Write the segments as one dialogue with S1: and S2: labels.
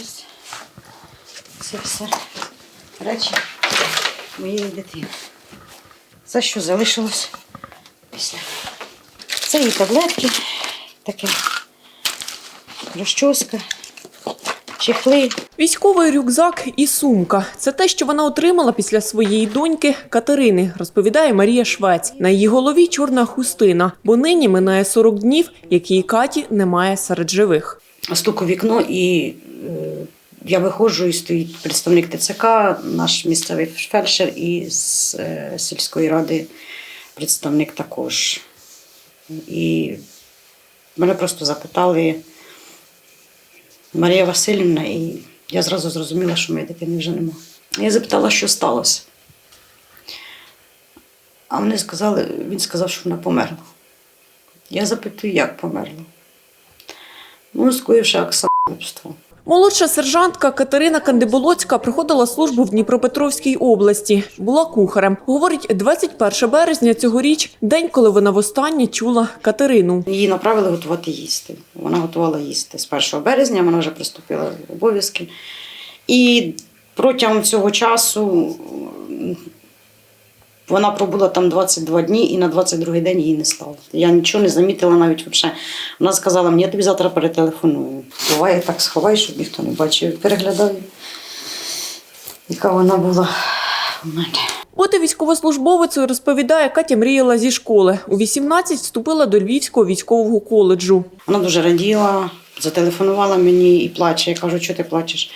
S1: Ось це все речі моєї дитини. Це що залишилось після. Це її таблетки, таке розчоска, чехли.
S2: Військовий рюкзак і сумка це те, що вона отримала після своєї доньки Катерини, розповідає Марія Швець. На її голові чорна хустина, бо нині минає 40 днів, як її Каті немає серед живих.
S1: Стук у вікно і е, я виходжу і стоїть представник ТЦК, наш місцевий фельдшер і з е, сільської ради представник також. І мене просто запитали Марія Васильівна, і я зразу зрозуміла, що моєї дитини вже нема. Я запитала, що сталося. А вони сказали, він сказав, що вона померла. Я запитую, як померла. Ну, скоївши аксамство.
S2: Молодша сержантка Катерина Кандиболоцька проходила службу в Дніпропетровській області. Була кухарем. Говорить, 21 березня цьогоріч – день, коли вона востаннє чула Катерину.
S1: Її направили готувати їсти. Вона готувала їсти з 1 березня, вона вже приступила в обов'язки. І протягом цього часу вона пробула там 22 дні, і на 22 день її не стало. Я нічого не замітила навіть взагалі. Вона сказала, мені я тобі завтра перетелефоную. Буває так сховай, щоб ніхто не бачив. Переглядаю, яка вона була у мене.
S2: Бути військовослужбовицею, розповідає, Катя мріяла зі школи. У 18 вступила до Львівського військового коледжу.
S1: Вона дуже раділа, зателефонувала мені і плаче. Я кажу, що ти плачеш?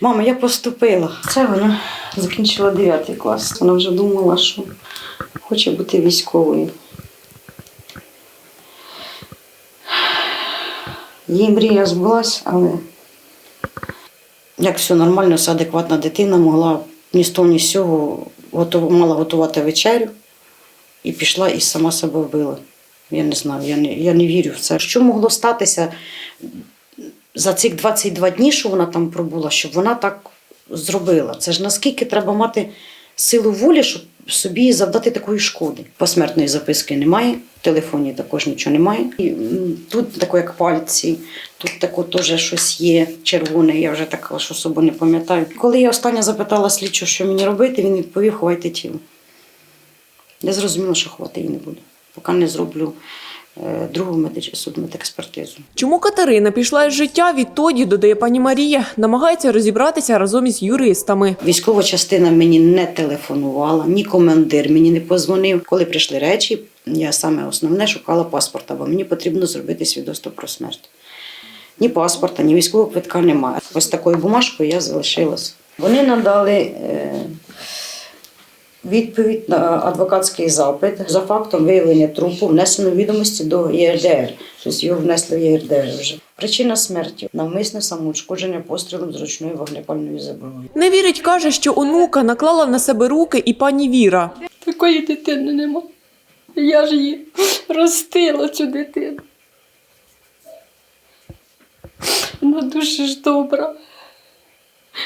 S1: Мама, я поступила. Це вона закінчила 9 клас. Вона вже думала, що хоче бути військовою. Її мрія збулась, але як все нормально, все адекватна дитина могла ні з того, ні з цього готов- мала готувати вечерю і пішла і сама себе вбила. Я не знаю, я не, я не вірю в це. Що могло статися за цих 22 дні, що вона там пробула, щоб вона так зробила? Це ж наскільки треба мати силу волі, щоб собі завдати такої шкоди. Посмертної записки немає, в телефоні також нічого немає. І, тут таке, як пальці, тут тако теж щось є червоне, я вже так особо не пам'ятаю. Коли я останнє запитала слідчу, що мені робити, він відповів, ховайте тіло. Я зрозуміла, що ховати її не буду, поки не зроблю другу медич... судмедекспертизу.
S2: Чому Катерина пішла із життя відтоді, додає пані Марія, намагається розібратися разом із юристами.
S1: Військова частина мені не телефонувала, ні командир мені не позвонив. Коли прийшли речі, я саме основне шукала паспорта, бо мені потрібно зробити свідоцтво про смерть. Ні паспорта, ні військового квитка немає. Ось такою бумажкою я залишилась. Вони надали е, відповідь на адвокатський запит за фактом виявлення трупу, внесено відомості до ЄРДР. Тобто його внесли в ЄРДР вже. Причина смерті навмисне самоушкодження пострілом з ручної вогнепальної зброї.
S2: Не вірить, каже, що онука наклала на себе руки і пані Віра.
S3: Такої дитини нема. Я ж її ростила цю дитину. Вона дуже ж добра,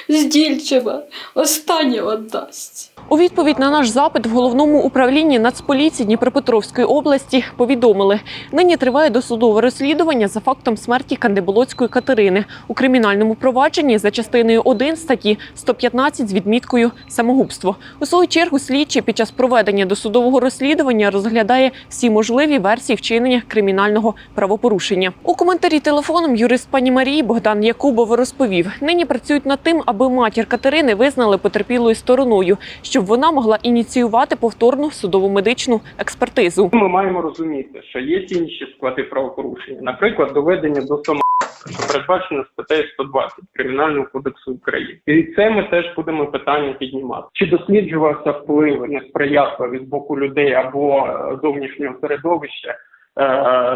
S3: здільчива, останнє віддасть.
S2: У відповідь на наш запит в головному управлінні Нацполіції Дніпропетровської області повідомили, нині триває досудове розслідування за фактом смерті Кандиболоцької Катерини у кримінальному провадженні за частиною 1 статті 115 з відміткою самогубство. У свою чергу слідчий під час проведення досудового розслідування розглядає всі можливі версії вчинення кримінального правопорушення. У коментарі телефоном юрист пані Марії Богдан Якубов розповів: нині працюють над тим, аби матір Катерини визнали потерпілою стороною, щоб вона могла ініціювати повторну судово медичну експертизу.
S4: Ми маємо розуміти, що є інші склади правопорушення, наприклад, доведення до самогубства, що передбачено статтею 120 Кримінального кодексу України. І це ми теж будемо питання піднімати. Чи досліджувався вплив несприятливі з боку людей або е, зовнішнього середовища е,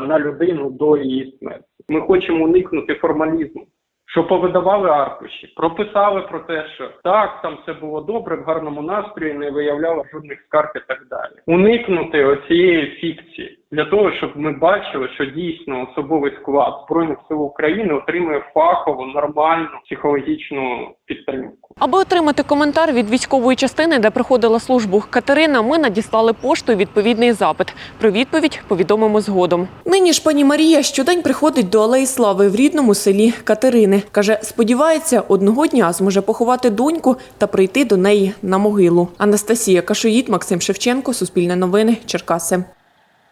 S4: на людину до її смерті? Ми хочемо уникнути формалізму. Що повидавали аркуші, прописали про те, що так, там все було добре, в гарному настрої, не виявляло жодних скарг і так далі. Уникнути оцієї фікції, для того, щоб ми бачили, що дійсно особовий склад збройних сил України отримує фахову, нормальну психологічну підтримку.
S2: Аби отримати коментар від військової частини, де проходила службу Катерина, ми надіслали поштою відповідний запит. Про відповідь повідомимо згодом. Нині ж пані Марія щодень приходить до Алеї Слави в рідному селі Катерини. Каже, сподівається, одного дня зможе поховати доньку та прийти до неї на могилу. Анастасія Кашоїд, Максим Шевченко, Суспільне новини, Черкаси.